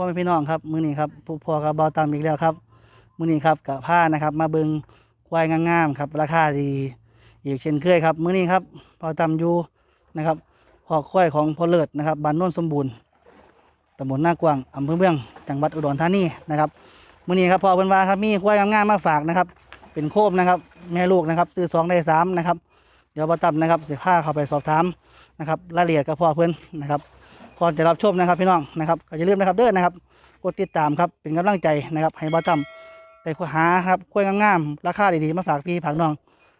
พ่อแม่พี่น้องครับมื้อนี้ครับผู้พ่อกับเบาตามอีกแล้วครับมื้อนี้ครับกับผ้านะครับ มาเบิงควายงามๆครับ ราคาดีอีกเช่นเคยครับมื้อนี้ครับเบาตามอยู่นะครับขอควายของพ่อเลิศนะครับบ้านโน้นสมบูรณ์ตำบลหน้ากว้างอำเภอเมืองจังหวัดอุดรธานีนะครับมื้อนี้ครับพ่อเพิ่นว่าครับมีควายงามๆมาฝากนะครับ เป็นโคมนะครับ แม่ลูกนะครับซื้อสองได้สามนะครับ เดี๋ยวเบาตามนะครับเสิพาเข้าไปสอบถามนะครับรายละเอียดกับพ่อเพิ่นนะครับ ก่อนจะรับชมนะครับพี่น้องนะครับก็อย่าลืมนะครับเด้อนะครับกดติดตามครับเป็นกำลังใจนะครับให้บอตั้มได้ค้นหาครับกล้วยงามๆราคาดีๆมาฝากพี่ผักน้อง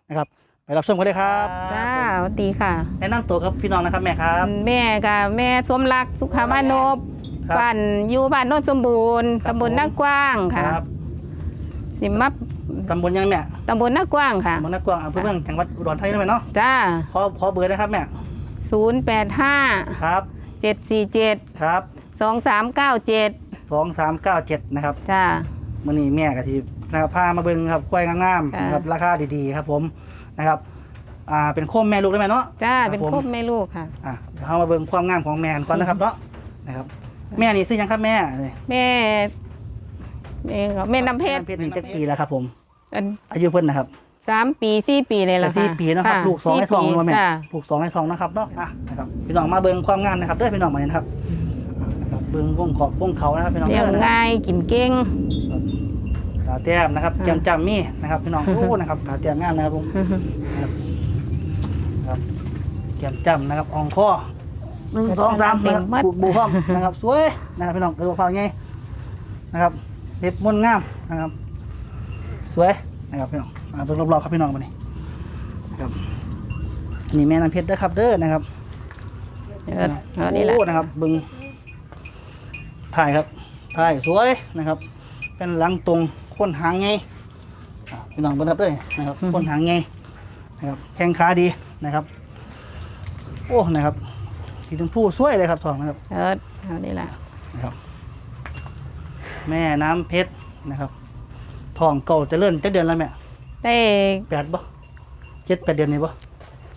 นะครับไปรับชมกันเลยครับจ้าสวัสดีค่ะ แนะนำตัวครับพี่น้องนะครับแม่ครับ แม่กับแม่สมรักสุขามานพครับบ้านอยู่บ้านโนนสมบูรณ์ครับตำบลนากว้างค่ะ ครับสิมับตำบลยังแม่ตำบลนากว้างค่ะ ตำบลนักกวางอำเภอเมืองจังหวัดอุดรธานีนะแม่เนาะจ้าขอขอเบอร์นะครับแม่0 8 5 ครับ 7 4 7ครับ2 3 9 7สองสามเก้าเจ็ดนะครับจ้ามื่อนี้แม่กะทินะครับพามาเบิ่งครับกล้วยงามๆค่ะนะครับราคาดีๆครับผมนะครับอ่าเป็นโคมแม่ลูกได้ไหมเนาะจ้าครับเป็นผมครบแม่ลูกค่ะอะเดี๋ยวเรามาเบิ่งความงามของแมนก่อนนะครับเนาะนะครับ แม่นี่ซื้อยังครับแม่นี่แม่แม่ก็แม่น้ำเพชรเพชรนี่จักปีแล้วครับผมอันอายุเพิ่นนะครับ สามปีสี่ปีเลยล่ะสี่ค่ะปีเนาะครับะลูกสองให้ทองสี่ปีมาแม่จ้าลูกสองให้ทองนะครับเนาะอะนะครับพี่น้องมาเบิ่งความงามนะครับเด้อพี่น้องมาเนี่ยนะครับอะนะครับเบิ่งวงขอบวงเขานะครับพี่น้องเลี้ยงเด้อนะครับง่ายกินเก่งขาแต้มนะครับค่ะแจมจำมีนะครับพี่น้องโอ้นะครับขาแต้มงามนะครับผมนะครับครับแจมจำนะครับอ่องคอหนึ่งสองสามนะครับบุกบูพร้อมนะครับสวยนะครับพี่น้องเออพอไงนะครับเล็บม้วนงามนะครับ สวยนะครับพี่น้อง มาเบิ่งรอบๆครับพี่น้องมานี่ครับอันนี่แม่น้ำเพชรเด้อครับเด้อนะครับเออเอานี่แหละโอ้นะครับเบิ่งถ่ายครับถ่ายสวยนะครับ เป็นหลังตรงค้นหางไงอะพี่น้องเบิ่งครับเด้อนะครับค้นหางไงนะครับแข้งขาดีนะครับ โอ้นะครับสีชมพูสวยเลยครับทองนะครับเออเอานี่แหละนะครับ แม่น้ำเพชรนะครับทองเก่าเจะเลื่อนจะเดือนแล้วแม่ ได้แปดบ่เจ็ดแปดเดือนนี่บ่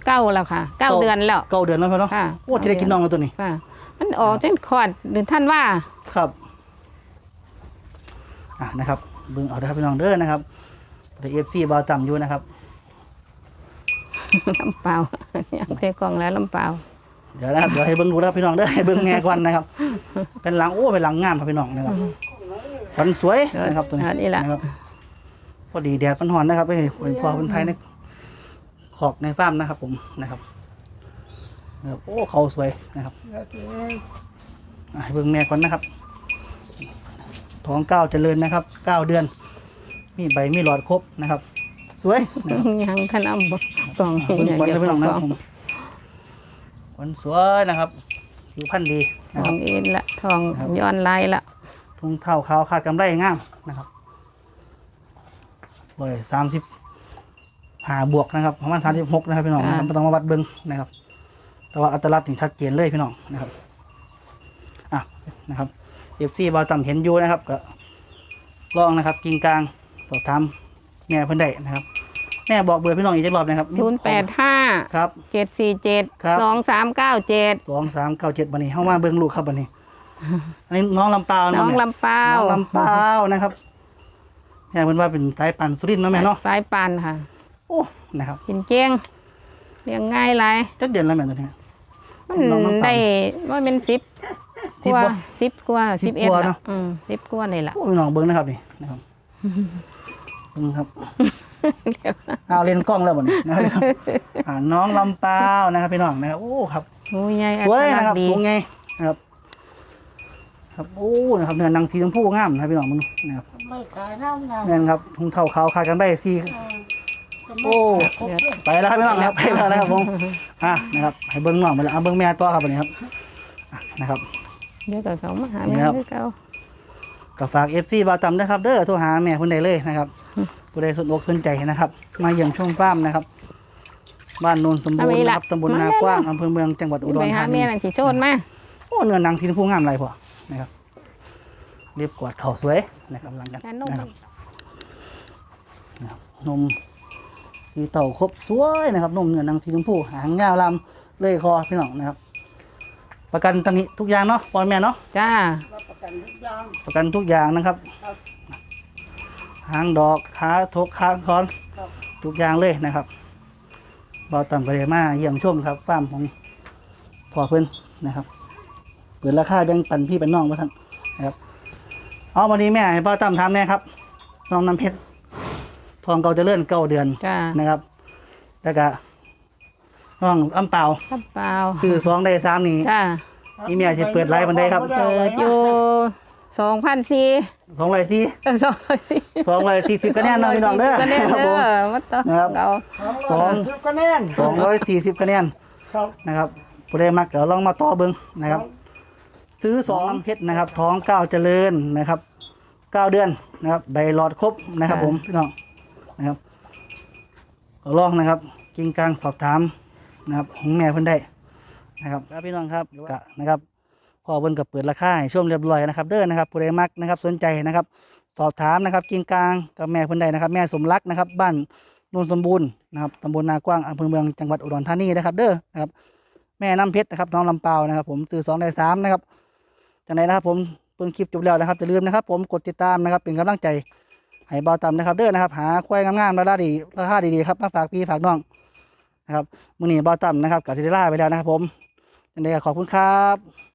เก้าแล้วค่ะเก้าเก้าเดือนแล้วเก้าเดือนแล้วพ่อเนาะค่ะโอ้จะได้กินน้องแล้วตัวนี้ค่ะมันออกเส้นขอดหรือท่านว่าครับอะนะครับเบิ่งเอาเด้อครับพี่น้องเด้อนะครับเดี๋ยวเอฟซีบาวต่ำอยู่นะครับลำเปล่ายังเทกล่องแล้วลำเปล่าเดี๋ยวนะครับเดี๋ยวให้เบิ่งดูนะครับพี่น้องเด้อให้เบิ่งแง่ก่อนนะครับ เป็นหลังโอ้เป็นหลังงามครับพี่น้องนะครับฟันสวยนะครับตัวนี้อันนี้แหละนะครับ พอดีแดดมันร้อนนะครับไปเป็นพอคนไทยในขอกในฟาร์มนะครับ ผมนะครับนะครับโอ้เขาสวยนะครับอะให้เบิ่งแม่ก่อนนะครับท้องเก้าเจริญนะครับเก้าเดือน มีใบมีหลอดครบนะครับ สวยนะครับ ยังขนำบ่กล่องเบิ่งยังก่อนเดี๋จะยวไปกลล่อองงนะกคล่รัอบงผมขนสวยนะครับผิวพรรณดีนะทคอรับ งเอ็นละทองครับ ย้อนลายละ ทุงเท้าขาวขาดกำไรงามนะครับ ร้อยสามสิบหาบวกนะครับประมาณสามสิบหกนะครับพี่น้องนะครับไม่ต้องมาวัดเบิ้งนะครับ แต่ว่าอัตลักษณ์นี่ชัดเจนเลยพี่น้องนะครับอะนะครับเอฟซีบอลต่ำเห็นอยู่นะครับก็ลองนะครับกิงกลางสอบถามแม่เพิ่นได้นะครับแม่บอกเบอร์พี่น้องอีกจะรอบนะครับศูนย์แปดห้าครับเจ็ดสี่เจ็ดครับสองสามเก้าเจ็ดสองสามเก้าเจ็ดบันนี้เข้ามาเบิ้งลูกครับบันนี้ อันนี้น้องลำปาวนะน้องแม่ลำเปล่าน้องลำปาวนะครับ แม่เพิ่นว่าเป็นสายปันสุรินทร์เนาะแม่เนาะสายปานค่ะโอ้นะครับกินเก่งเลี้ยงง่ายหลายจักเดือนแล้วแม่ตัวนี้ มันน้องลำปางได้ว่าเป็นสิบสิบกว่าบ่ สิบกว่าสิสิบบเอ็ดกว่าละเนอะ อืมสิบกว่าเลยล่ะโอ้ยน้องเบิ้งนะครับนี่นะครับเบิ้งครับเอาเล่นกล้องแล้วบ่นี้นะครับอ่าน้องลำปาวนะครับพี่น้องนะครับโอ้ครับ โอ้ยใหญ่อัสวยตลันะกครับษณ์ดีสูงไงนะครับ ครับโอ้นะครับเนื้อหนังสีชมพูงามนะครับพี่น้องมึงนะครับไม่ขายน้ำนะเงินครับทุงเท่าขาวขาดกันได้สี่โอ้เดี๋ยวไปแล้วครับพี่น้องนะครับไปแล้วนะครับผมอะนะครับให้เบิ้งน้องไปแล้วเอาเบิ้งแม่ต่อครับวันนี้ครับอะนะครับเดี๋ยวกับเขามาหานี่แม่ครับคือเขาก็ฝากเอฟซีบาตำนะครับเด้อโทรหาแม่คนใดเลยนะครับผู้ใดสนอกสนใจนะครับ มาเยี่ยมชมฟาร์มนะครับ บ้านโนนสมบูรณ์นะครับตำบลนากว้างอำเภอเมืองจังหวัดอุดไปรหาธานีแม่นังสีโซนมาโอ้เนื้อหนังสีชมพูงามไรพอ นะครับเรียบกวาดเข่าสวยนะครับหลังกันแค่นมนะครับนะครับนมสีเต่าครบสวยนะครับนมเนื้อหนังสีชมพูหางยาวลำเลยคอพี่น้องนะครับ ประกันตำหนิทุกอย่างเนาะปอนแม่เนาะจ้ารับประกันทุกอย่างประกันทุกอย่างนะครับ ครับหางดอกขาทกขาคอนครับทุกอย่างเลยนะครับบอต่ำกระเดมาเยี่ยมชมครับฟาร์มของพ่อเพื่อนนะครับ เปิดราคาแบ่งปันพี่เป็นน้องมาท่านนะครับเอาวันนี้แม่ให้พ่อตั้มทำแน่ครับน้องน้ำเพชรทองเก่าเจะเลื่อนเก้าเดือนจ้านะครับ แล้วก็น้องอ้ำเปล่าครับเปล่าคือสองได้สามนี่จ้าอีเมียจะเปิดไลฟ์วันใดครับเกิดอยู่สองพันสี่สองร้อยสี่เออสองร้อยสี่สองร้อยสี่สิบคะแนนเน้องพี่น้องเด้อคะแนนครับเด้ผมอมาต่อนะครับเอาสองสิบคะแนนสองร้อยสี่สิบคะแนนครับนะครับผู้ใดมักเดี๋ยวลองมาต่อเบิ้งนะครับ ซื้อสองเพชรนะครับ ท้องเก้าเจริญนะครับเก้าเดือนนะครับใบหลอดครบนะครับ ผมพี่น้องนะครับก็ลองนะครับ กิงกลางสอบถามนะครับของแม่เพิ่นได้นะครับครับพี่น้องครับกะนะครับพ่อเพิ่นกับเปิดราคาให้ชมเรียบร้อยนะครับ เด้อนะครับผู้ใดมักนะครับ สนใจนะครับ สอบถามนะครับกิงกลางกับแม่เพิ่นได้นะครับ แม่สมรักนะครับ บ้านโนนสมบูรณ์นะครับตำบลนากว้างอำเภอเมืองจังหวัดอุดรธานีนะครับ เด้อนะครับ แม่น้ำเพชรนะครับน้องลำเปานะครับ ผมตื่นสองได้สามนะครับ จากไหนนะครับผมเพิ่งคลิปจบแล้วนะครับอย่าลืมนะครับผมกดติดตามนะครับเป็นกำลังใจให้เบาตำนะครับเด้อนะครับ หาควายงามๆราคาดีราคาดีๆครับมาฝากพี่ฝากน้องนะครับมื้อนี้เบาตำนะครับกับซิเดล่าไปแล้วนะครับ ผมจังไงก็ขอบคุณครับ